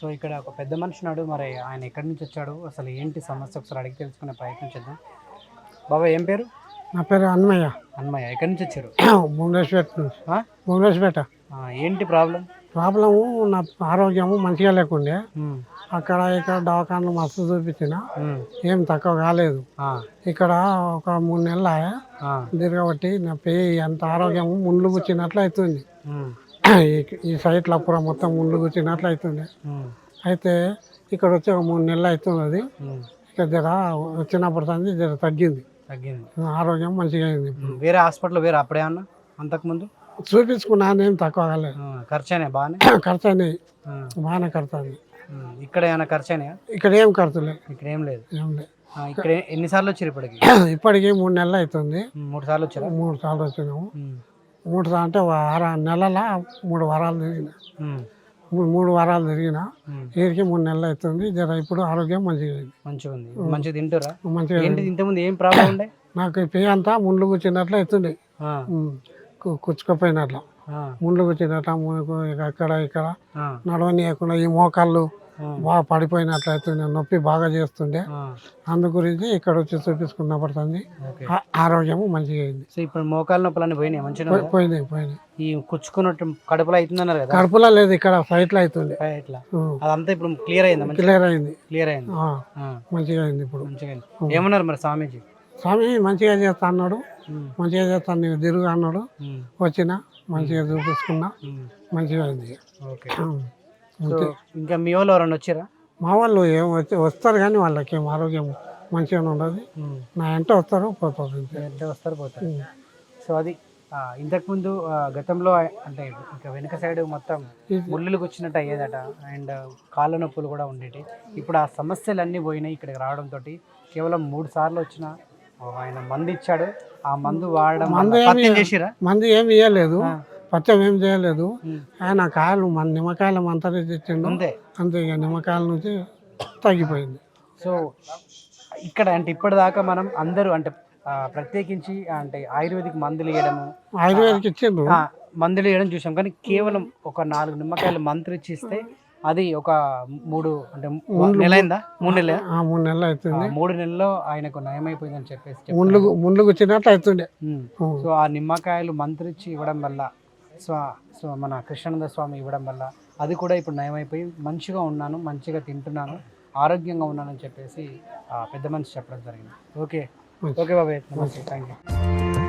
So ఇక్కడ ఒక పెద్ద మనిషి ఉన్నాడు. మరి ఆయన ఎక్కడి నుంచి వచ్చాడు? అసలు ఏంటి సమస్య? ఒకసారి అడిగి తెలుసుకునే ప్రయత్నం చేద్దాం. బాబా ఏం పేరు? నా పేరు అన్మయ్య. అన్నమయ్య ఎక్కడి నుంచి వచ్చారు? భువనేశ్వర్ నుంచి. ఆ? భువనేశ్వర ఆ, ఏంటి ప్రాబ్లం? ప్రాబ్లము నా ఆరోగ్యము మంచిగా లేకుండే. అక్కడ ఇక్కడ దవాఖానలు మస్తు చూపించిన. ఏం తక్కువ కాలేదు. ఇక్కడ ఒక మూడు నెలల తిరగబట్టి నా పేయి అంత ఆరోగ్యం ముండ్లు కూర్చున్నట్లు అవుతుంది. ఈ- సైట్ల పూర మొత్తం ముండ్లు కూర్చున్నట్లు అవుతుంది అయితే ఇక్కడ వచ్చి ఒక మూడు నెలలు అవుతుంది అది. ఇక జర వచ్చినప్పుడు సంది జర తగ్గింది. తగ్గింది. ఆరోగ్యం మంచిగా అయింది వేరే హాస్పిటల్ వేరే అప్పుడే అన్న అంతకుముందు? చూపించుకున్నాను ఏం తక్కువ కాలేదు. ఖర్చు బాగానే? ఖర్చు అయినాయి బాగానే ఖర్చు ఇక్కడ ఏమైనా ఖర్చు అయినాయా ఇక్కడ ఏం ఖర్చు లేదు ఇక్కడ ఏం లేదు. ఏం లేదు. ఇక్కడ ఎన్నిసార్లు వచ్చారు ఇప్పటికి? ఇప్పటికి మూడు నెలలు అవుతుంది. మూడు సార్లు వచ్చారా? మూడు సార్లు వచ్చినాము. మూడు అంటే వార నెలల మూడు వారాలు తిరిగిన. మూడు వారాలు తిరిగిన. వీరికి మూడు నెలలు అవుతుంది. జర ఇప్పుడు ఆరోగ్యం మంచిగా మంచిగా ఉంది. మంచిగా తింటురా? మంచిగా ఏంటి ఇంతకుముందు ఏం ప్రాబ్లం ఉండే? నాకు పెయ్యి అంతా ముండ్లు కూర్చున్నట్లు అవుతుంది కుచ్చుకుపోయినట్లు. ముండ్లు కూర్చున్నట్ల అక్కడ ఇక్కడ నడవనీయకుండా ఈ మోకాళ్ళు బాగా పడిపోయినట్లు అవుతుంది నొప్పి బాగా చేస్తుండే. అందు గురించి ఇక్కడ వచ్చి చూపించుకున్న పడుతుంది. ఆరోగ్యము మంచిగా అయింది. సో ఇప్పుడు మోకాలు నొప్పులన్నీ పోయినాయి? మంచిగా పోయి- పోయినాయి పోయినాయి. ఈ కుచ్చుకున్నట్టు కడుపులో అవుతుందన్నారు కదా? కడుపులో లేదు ఇక్కడ సైట్లో అవుతుంది అదంతా ఇప్పుడు క్లియర్ అయిందా? క్లియర్ అయింది. క్లియర్ అయింది? మంచిగా అయింది ఇప్పుడు. మంచిగా అయింది. ఏమన్నారు మరి స్వామీజీ? స్వామి మంచిగా చేస్తా అన్నాడు. మంచిగా చేస్తాను నీవు తిరుగు అన్నాడు. వచ్చిన మంచిగా చూపించుకున్నా మంచిగా అయింది. ఓకే. సో ఇంకా మీ వాళ్ళు ఎవరైనా వచ్చారా? మా వాళ్ళు ఏం వచ్చి వస్తారు కానీ వాళ్ళకి ఏం ఆరోగ్యం మంచిగా ఉండదు. నా వెంట వస్తారు పోతారు. అంటే వస్తారు పోతారు. సో అది ఆ, ఇంతకుముందు ఆ, గతంలో అంటే ఇంకా వెనుక సైడ్ మొత్తం ముళ్ళులకు వచ్చినట్టు అయ్యేదట. అండ్ కాళ్ళ నొప్పులు కూడా ఉండేటి. ఇప్పుడు ఆ సమస్యలన్నీ పోయినాయి ఇక్కడికి రావడంతో కేవలం మూడు సార్లు వచ్చిన ఆయన మందు ఇచ్చాడు. ఆ మందు వాడడం వల్ల- మందు పత్యం చేసిరా మంది ఏమి ఇవ్వలేదు. పచ్చం ఏం చేయలేదు. ఆయన కాయలు మన నిమ్మకాయలు మంతరి తెచ్చిండు. అంతే. అంతే ఇక నిమ్మకాయల నుంచి తగ్గిపోయింది. సో ఇక్కడ అంటే ఇప్పటిదాకా మనం అందరూ అంటే ఆ, ప్రత్యేకించి అంటే ఆయుర్వేదిక్ మందులు వేయడము ఆయుర్వేదిక్ ఇచ్చిండ్రు. ఆ, మందులు వేయడం చూసాం. కానీ కేవలం ఒక నాలుగు నిమ్మకాయలు మంత్రి ఇచ్చిస్తే అది ఒక మూడు అంటే నెల అయిందా మూడు నెలల? ఆ మూడు నెలలు అవుతుంది మూడు నెలల్లో ఆయనకు నయమైపోయిందని చెప్పేసి చెప్పారు. ముండ్లు ముండ్లు కూర్చున్నట్లు అవుతుండే. ఉమ్. సో ఆ నిమ్మకాయలు మంత్రిచ్చి ఇవ్వడం వల్ల సో సో మన కృష్ణానంద స్వామి ఇవ్వడం వల్ల అది కూడా ఇప్పుడు నయమైపోయి మంచిగా ఉన్నాను మంచిగా తింటున్నాను ఆరోగ్యంగా ఉన్నానని చెప్పేసి పెద్ద మనిషి చెప్పడం జరిగింది. ఓకే. ఓకే బాబాయ్. నమస్తే. Thank you